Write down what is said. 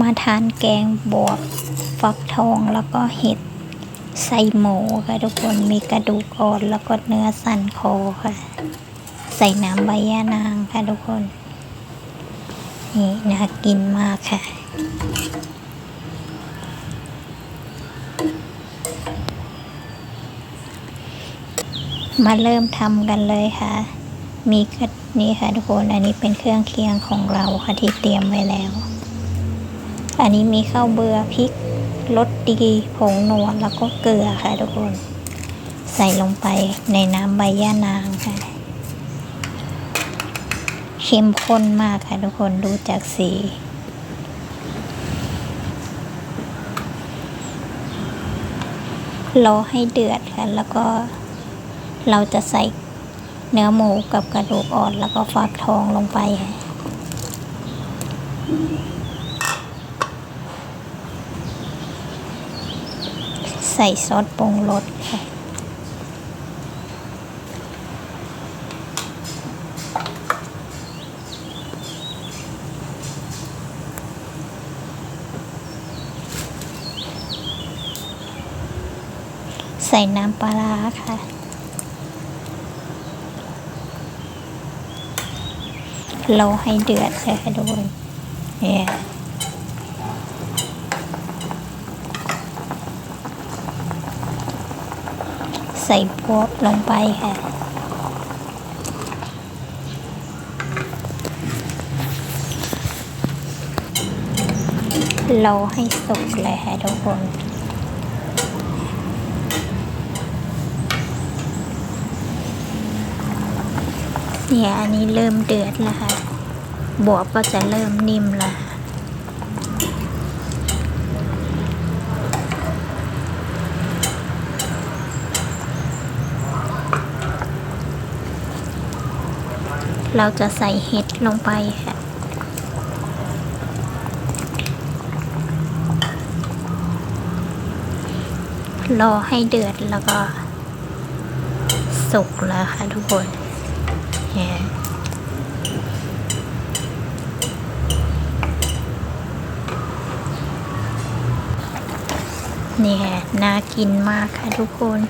มาทานแกงบวบฟักทองแล้วก็เห็ดใส่หมูค่ะทุกคนมีกระดูกอ่อนแล้วก็เนื้อสันคอค่ะ ใส่น้ำใบย่านางค่ะทุกคน นี่น่ากินมากค่ะมาเริ่มทำกันเลยค่ะ มีกระนี่ค่ะทุกคน อันนี้เป็นเครื่องเคียงของเราค่ะที่เตรียมไว้แล้ว อันนี้มีข้าวเบื่อพริกรสดีผงนัวแล้วก็เกลือค่ะทุกคน ใส่ลงไปในน้ำใบย่านางค่ะเข้มข้นมากค่ะทุกคนดูจากสีรอให้เดือดค่ะ แล้วก็เราจะใส่เนื้อหมูกับกระดูกอ่อนแล้วก็ฟักทองลงไปค่ะ ใส่ซอสปรุงรสค่ะใส่น้ำปลาร้าค่ะ เราให้เดือดเลยค่ะทุกคนเนี่ยใส่พวกลงไปค่ะเราให้สุกเลยค่ะทุกคน เนี่ยอันนี้เริ่มเดือดแล้วค่ะ บวบก็จะเริ่มนิ่มแล้วค่ะ เราจะใส่เห็ดลงไปค่ะรอให้เดือดแล้วก็สุกแล้วค่ะทุกคนเนี่ยเนี่ยน่ากินมากค่ะทุกคน